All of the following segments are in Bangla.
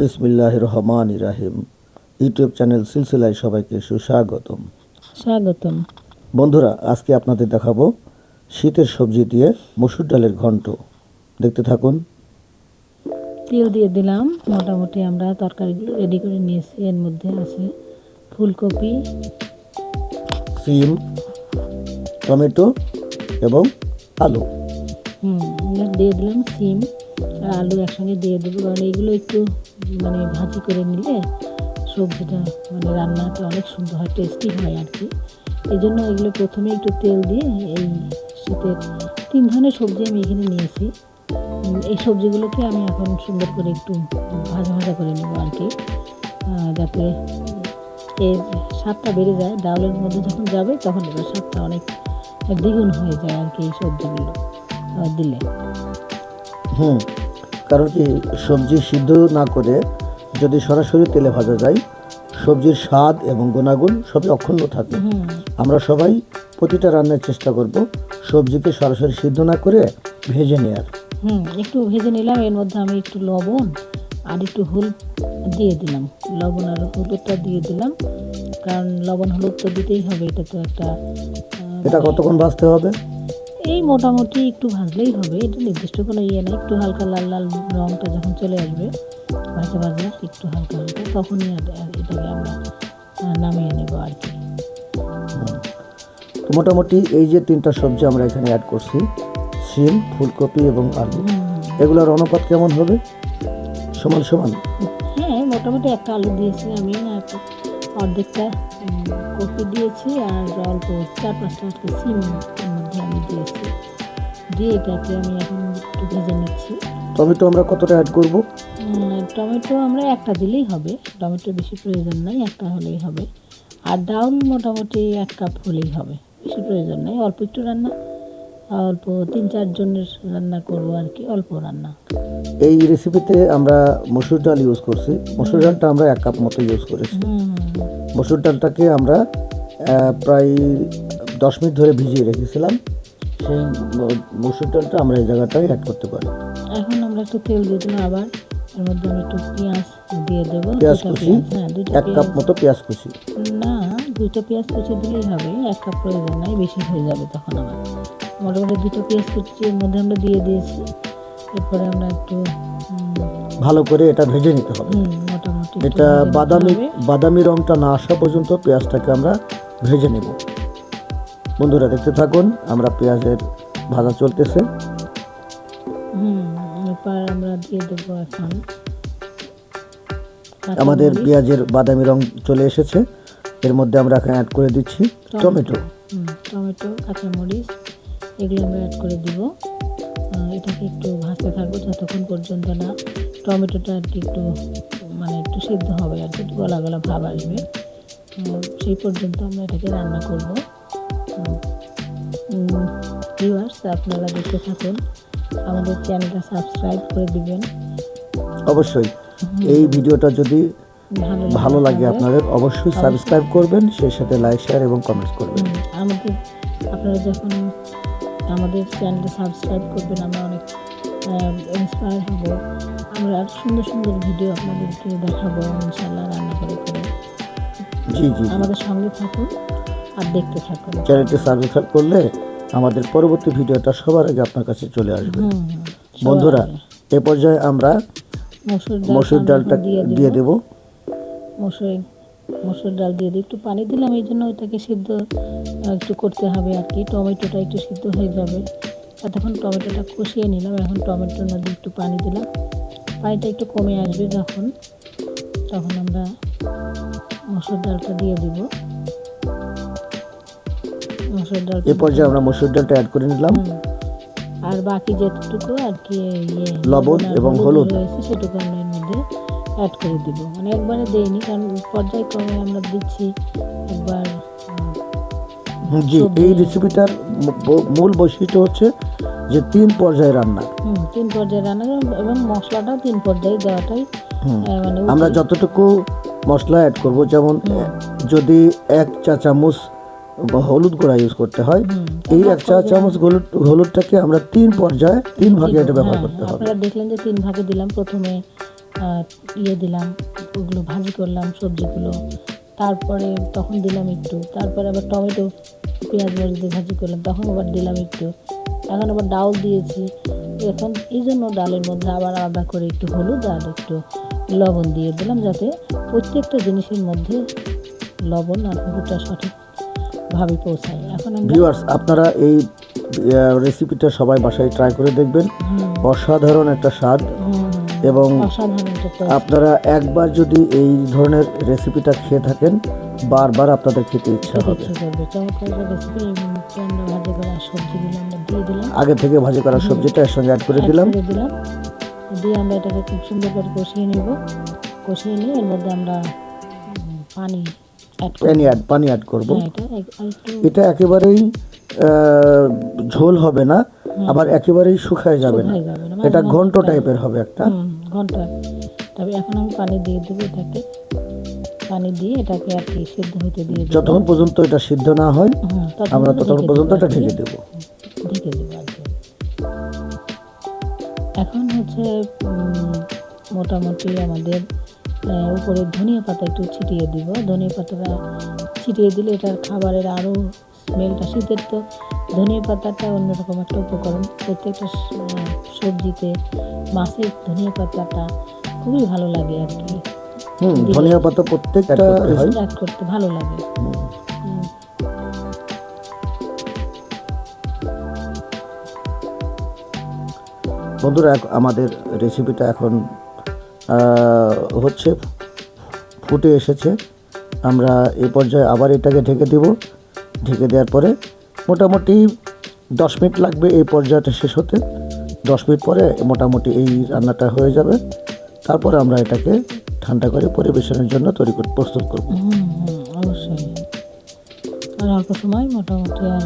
বিসমিল্লাহ রহমান ইরাহিম ইউটিউব চ্যানেল সিলসিলায় সবাইকে সুস্বাগতম। স্বাগতম। বন্ধুরা আজকে আপনাদের দেখাবো শীতের সবজি দিয়ে মসুর ডালের ঘন্ট। দেখতে থাকুন। তেল দিয়ে দিলাম। মোটামুটি আমরা তরকারিগুলো রেডি করে নিয়েছি। এর মধ্যে আছে ফুলকপি সিম টমেটো এবং আলু। হুম দিয়ে দিলাম সিম। আর আলু একসঙ্গে দিয়ে দেবো। কারণ এইগুলো একটু মানে ভাজি করে নিলে সবজিটা মানে রান্নাটা অনেক সুন্দর হয় টেস্টি হয় আর কি। এই জন্য এগুলো প্রথমে একটু তেল দিয়ে এই শীতের তিন ধরনের সবজি আমি এখানে নিয়েছি। এই সবজিগুলোকে আমি এখন সুন্দর করে একটু ভাজা ভাজা করে নেব আর কি। যাতে এর স্বাদটা বেড়ে যায়। ডাউলের মধ্যে যখন যাবে, তখন এবার স্বাদটা অনেক দ্বিগুণ হয়ে যায় আর কি এই সবজিগুলো দিলে। হুম কারণ কি সবজি সিদ্ধ না করে যদি সরাসরি তেলে ভাজা যায় সবজির স্বাদ এবং গুণাগুণ সবই অক্ষুণ্ণ থাকে। আমরা সবাই প্রতিটা রান্নার চেষ্টা করব সবজিকে সরাসরি সিদ্ধ না করে ভেজে নেওয়ার হুম একটু ভেজে নিলাম এর মধ্যে আমি একটু লবণ আর একটু হলুদ দিয়ে দিলাম। লবণ আর হলুদটা দিয়ে দিলাম কারণ লবণ হলুদ তো দিতেই হবে এটা তো একটা এটা কতক্ষণ ভাজতে হবে? এই মোটামুটি একটু ভাজলেই হবে। এটা নির্দিষ্ট কোনো ইয়ে নেই একটু হালকা লাল লাল রঙটা যখন চলে আসবে ভাজা ভাজা একটু হালকা হালকা তখনই এটাকে আমরা নামিয়ে নেব আর কি। মোটামুটি এই যে তিনটা সবজি আমরা এখানে অ্যাড করছি শিম ফুলকপি এবং আলু। এগুলোর অনুপাত কেমন হবে? সমান সমান? হ্যাঁ মোটামুটি একটা আলু দিয়েছি আমি অর্ধেকটা কপি দিয়েছি আর অল্প চার পাঁচটা সিম দিয়েছি। দিয়ে এটাকে আমি এখন একটু ভেজে নিচ্ছি। টমেটো আমরা কতটা অ্যাড করব? টমেটো আমরা একটা দিলেই হবে। টমেটো বেশি প্রয়োজন নাই একটা হলেই হবে। আর ডাউল মোটামুটি এক কাপ হলেই হবে। বেশি প্রয়োজন নাই অল্প একটু রান্না। অল্প তিন চারজনের রান্না করব আর কি অল্প রান্না। এই রেসিপিতে আমরা মসুর ডাল ইউজ করছি। মসুর ডালটা আমরা এক কাপ মতো ইউজ করেছি। মসুর ডালটাকে আমরা প্রায় দশ মিনিট ধরে ভিজিয়ে রেখেছিলাম। সেই মসুর ডালটা আমরা এই জায়গাটায় অ্যাড করতে পারি। এখন আমরা একটু তেল দিয়ে দিলাম আবার। এর মধ্যে আমি একটু পেঁয়াজ দিয়ে দেবো পেঁয়াজ কুচি হ্যাঁ এক কাপ মতো পেঁয়াজ কুচি। না দুটো পেঁয়াজ কুচি দিলেই হবে এক কাপ প্রয়োজন নাই বেশি হয়ে যাবে তখন আবার। মোটামুটি দুটো পেঁয়াজ কুচি এর মধ্যে আমরা দিয়ে দিয়েছি। এরপরে আমরা একটু ভালো করে এটা ভেজে নিতে হবে। মোটামুটি এটা বাদামি বাদামি রংটা না আসা পর্যন্ত পেঁয়াজটাকে আমরা ভেজে নেব। বন্ধুরা দেখতে থাকুন আমরা পেঁয়াজের ভাজা চলতেছে। আমরা দিয়ে দেবো এখন আমাদের পেঁয়াজের বাদামি রং চলে এসেছে। এর মধ্যে আমরা এখন অ্যাড করে দিচ্ছি টমেটো। হুম, টমেটো কাঁচামরিচ এগুলো আমরা অ্যাড করে দিব। এটাকে একটু ভাজতে থাকব যতক্ষণ পর্যন্ত না টমেটোটা আর কি একটু মানে একটু সেদ্ধ হবে আর কি একটু গলা গলা ভাব আসবে। সেই পর্যন্ত আমরা এটাকে রান্না করব। ভিউয়ার্স আপনারা দেখতে থাকুন। আমাদের চ্যানেলটা সাবস্ক্রাইব করে দিবেন। অবশ্যই। এই ভিডিওটা যদি ভালো লাগে আপনাদের অবশ্যই সাবস্ক্রাইব করবেন সেই সাথে লাইক শেয়ার এবং কমেন্টস করবেন। আমাদের আপনারা যখন আমাদের চ্যানেলটা সাবস্ক্রাইব করবেন আমরা অনেক ইন্সপায়ার হব। আমরা আর সুন্দর সুন্দর ভিডিও আপনাদেরকে দেখাবো ইনশাল্লাহ রান্না করে। করে জি জি। আমাদের সঙ্গে থাকুন। আর দেখতে থাকুন। চ্যানেলটি সাবস্ক্রাইব করলে আমাদের পরবর্তী ভিডিওটা সবার আগে আপনার কাছে চলে আসবে। বন্ধুরা এ পর্যায়ে আমরা মসুর ডালটা দিয়ে দেব। দেব। মসুর মসুর ডাল দিয়ে দিই একটু পানি দিলাম এই জন্য ওইটাকে সিদ্ধ একটু করতে হবে আর কি। টমেটোটা একটু সিদ্ধ হয়ে যাবে। এতক্ষণ টমেটোটা কষিয়ে নিলাম এখন টমেটোর মধ্যে একটু পানি দিলাম। পানিটা একটু কমে আসবে যখন তখন আমরা মসুর ডালটা দিয়ে দিব। মসুর ডাল এ পর্যায়ে আমরা মসুর ডালটা অ্যাড করে নিলাম। আর বাকি যেটুকু আর কি ইয়ে লবণ এবং হলুদ। রয়েছে সেটুকু আমরা এর মধ্যে অ্যাড করে দিব। মানে একবারে দেইনি কারণ পর্যায়ক্রমে আমরা দিচ্ছি একবার জি এই রেসিপিটার মূল বৈশিষ্ট্য হচ্ছে যে তিন পর্যায়ে রান্না। হুম, তিন পর্যায়ে রান্না এবং মশলাটা তিন পর্যায়ে দেওয়াটাই মানে আমরা যতটুকু মশলা অ্যাড করব যেমন যদি এক চা চামচ হলুদ গুঁড়া ইউজ করতে হয়। এই এক চা চামচ হলুদ হলুদটাকে আমরা তিন পর্যায়ে তিন ভাগে এটা ব্যবহার হ্যাঁ, করতে হবে। আপনারা দেখলেন যে তিন ভাগে দিলাম। প্রথমে ইয়ে দিলাম ওগুলো ভাজি করলাম সবজিগুলো। তারপরে তখন দিলাম একটু। তারপরে আবার টমেটো পেঁয়াজ মরিচ দিয়ে ভাজি করলাম। তখন আবার দিলাম একটু। এখন আবার ডাল দিয়েছি। এখন এই জন্য ডালের মধ্যে আবার আলাদা করে একটু হলুদ আর একটু লবণ দিয়ে দিলাম যাতে প্রত্যেকটা জিনিসের মধ্যে লবণ আর হলুদটা সঠিকভাবে পৌঁছায় এখন ভিউয়ার্স আপনারা এই রেসিপিটা সবাই বাসায় ট্রাই করে দেখবেন। অসাধারণ একটা স্বাদ। এবং। আপনারা একবার যদি এই ধরনের রেসিপিটা খেয়ে থাকেন বারবার আপনাদের খেতে ইচ্ছা হবে। আগে থেকে ভাজি করা সবজিটা এর সঙ্গে অ্যাড করে দিলাম। দিয়ে আমরা এটাকে খুব সুন্দর করে কষিয়ে নেব। কষিয়ে নিয়ে এর মধ্যে আমরা পানি পানি অ্যাড পানি অ্যাড করব। এটা একেবারেই ঝোল হবে না আবার একেবারেই শুকায় যাবে না। হয়ে যাবে না এটা ঘন্ট টাইপের হবে একটা। ঘণ্টা তবে এখন আমি পানি দিয়ে দেবো এটাকে। পানি দিয়ে এটাকে আর কি সিদ্ধ হতে দিয়ে যতক্ষণ পর্যন্ত এটা সিদ্ধ না হয় আমরা ততক্ষণ পর্যন্ত এটা ঢেকে দেবো। ঢেকে দেবো এখন হচ্ছে মোটামুটি আমাদের উপরে ধনিয়া পাতা একটু ছিটিয়ে দিব। ধনিয়া পাতাটা ছিটিয়ে দিলে এটার খাবারের আরও স্মেলটা শীতের তো। ধনিয়া পাতাটা অন্যরকম একটা উপকরণ। প্রত্যেকটা সবজিতে মাছের ধনিয়া পাতাটা খুবই ভালো লাগে আর কি। হুম ধনিয়া পাতা প্রত্যেকটা অ্যাড করতে ভালো লাগে। বন্ধুরা আমাদের রেসিপিটা এখন হচ্ছে ফুটে এসেছে। আমরা এ পর্যায়ে আবার এটাকে ঢেকে দেব। ঢেকে দেওয়ার পরে মোটামুটি দশ মিনিট লাগবে এই পর্যায়টা শেষ হতে। দশ মিনিট পরে মোটামুটি এই রান্নাটা হয়ে যাবে। তারপরে আমরা এটাকে ঠান্ডা করে পরিবেশনের জন্য তৈরি করে প্রস্তুত করব। অবশ্যই। আর অল্প সময় মোটামুটি আর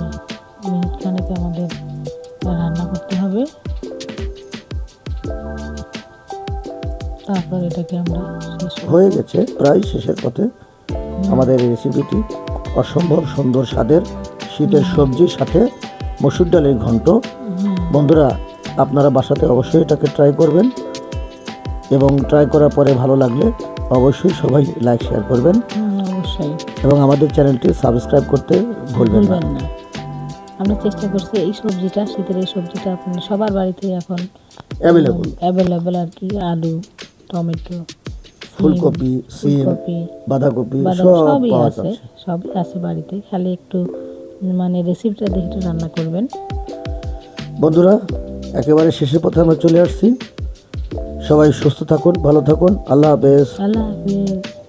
মিনিট খানেক আমাদের রান্না করতে হবে। তারপর এটাকে আমরা হয়ে গেছে প্রায় শেষের পথে। আমাদের এই রেসিপিটি অসম্ভব সুন্দর স্বাদের। শীতের সবজির সাথে মসুর ডালের ঘন্ট। বন্ধুরা আপনারা বাসাতে অবশ্যই এটাকে ট্রাই করবেন এবং ট্রাই করার পরে ভালো লাগলে অবশ্যই সবাই লাইক শেয়ার করবেন। অবশ্যই। এবং আমাদের চ্যানেলটি সাবস্ক্রাইব করতে ভুলবেন না। আমরা চেষ্টা করছি এই সবজিটা শীতের এই সবজিটা আপনার সবার বাড়িতে এখন অ্যাভেলেবল অ্যাভেলেবেল আর কি আলু। টমেটো ফুলকপি সিম বাঁধাকপি সব সবই আছে সবই আছে বাড়িতে। খালি একটু মানে রেসিপিটা দেখে একটু রান্না করবেন। বন্ধুরা একেবারে শেষের পথে আমরা চলে আসছি। সবাই সুস্থ থাকুন ভালো থাকুন। আল্লাহ হাফেজ। আল্লাহ হাফিজ।